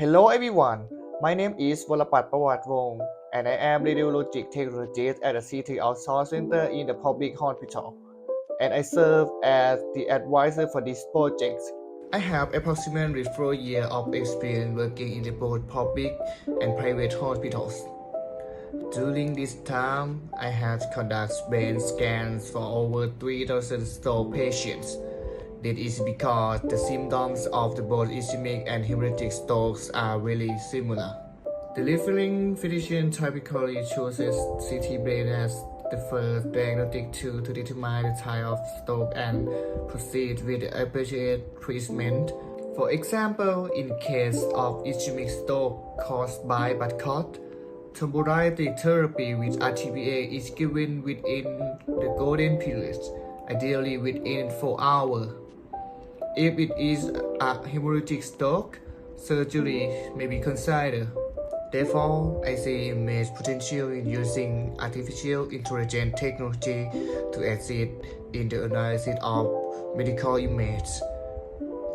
Hello everyone, my name is Volapat Pawat Wong and I am radiologic technologist at the CT Outsource Center in the public hospital and I serve as the advisor for this project. I have approximately 4 years of experience working in the both public and private hospitals. During this time, I have conducted brain scans for over 3,000 stroke patients. This is because the symptoms of the both ischemic and hemorrhagic strokes are really similar. The referring physician typically chooses CT brain as the first diagnostic tool to determine the type of stroke and proceed with the appropriate treatment. For example, in case of ischemic stroke caused by blood clot, thrombolytic therapy with RTPA is given within the golden period, ideally within 4 hours. If it is a hemorrhagic stroke, surgery may be considered. Therefore, I see immense potential in using artificial intelligence technology to assist in the analysis of medical images.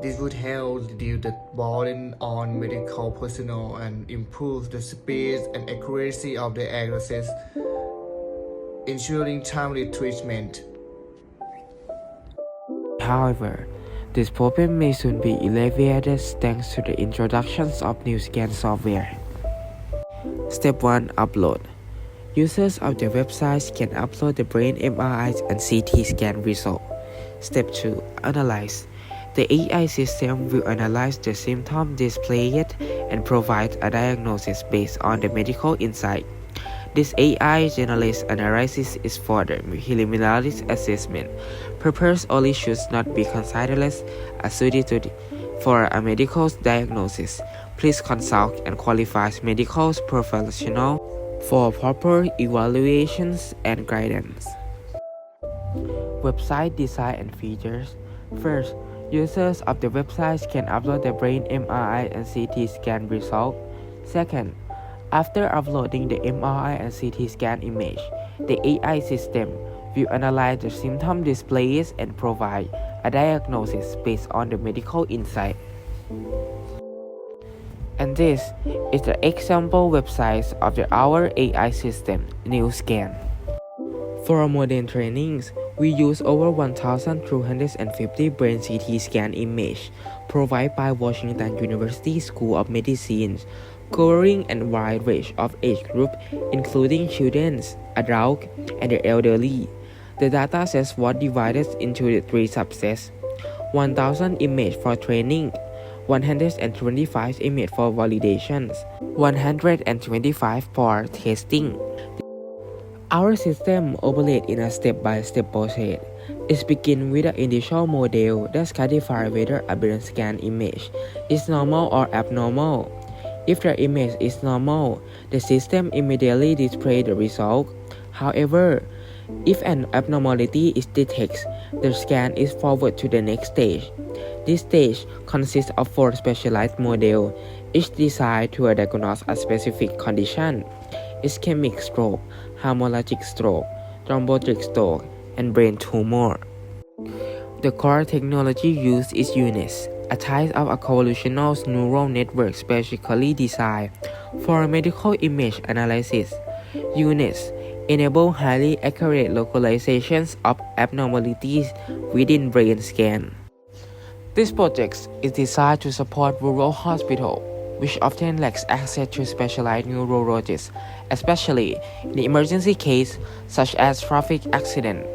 This would help reduce the burden on medical personnel and improve the speed and accuracy of the diagnosis, ensuring timely treatment. However, this problem may soon be alleviated thanks to the introductions of new scan software. Step 1 Upload Users of the websites can upload the brain MRI and CT scan result. Step 2 Analyze The AI system will analyze the symptom displayed and provide a diagnosis based on the medical insight. This AI generalist analysis is for the preliminary assessment. Purpose only should not be considered as suited for a medical diagnosis. Please consult and qualified medical professional for proper evaluations and guidance. Website design and features. First, users of the website can upload the brain MRI and CT scan result. Second, after uploading the MRI and CT scan image, the AI system will analyze the symptom displays and provide a diagnosis based on the medical insight. And this is the example website of the our AI system, NewScan. For our modern trainings, we use over 1,250 brain CT scan image provided by Washington University School of Medicine, covering a wide range of age group, including children, adults, and the elderly. The data sets was divided into the three subsets: 1,000 image for training, 125 image for validations, 125 for testing. Our system operates in a step-by-step process. It begins with an initial model that classifies whether a brain scan image is normal or abnormal. If the image is normal, the system immediately displays the result. However, if an abnormality is detected, the scan is forwarded to the next stage. This stage consists of four specialized models, each designed to diagnose a specific condition ischemic stroke, hemorrhagic stroke, thrombotic stroke, and brain tumor. The core technology used is UNIS, a type of a convolutional neural network specifically designed for medical image analysis. Units enable highly accurate localizations of abnormalities within brain scan. This project is designed to support rural hospitals, which often lacks access to specialized neurologists, especially in emergency cases such as traffic accident.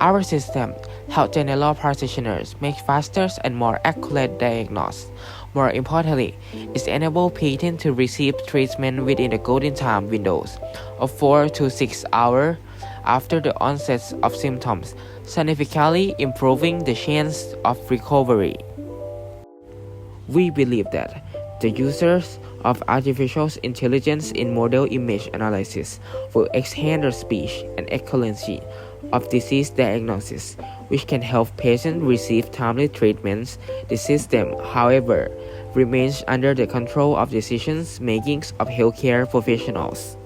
Our system helps general practitioners make faster and more accurate diagnosis. More importantly, it enables patients to receive treatment within the golden time windows of 4 to 6 hours after the onset of symptoms, significantly improving the chance of recovery. We believe that the users of artificial intelligence in model image analysis will enhance speed and accuracy of disease diagnosis, which can help patients receive timely treatments. The system, however, remains under the control of decisions making of healthcare professionals.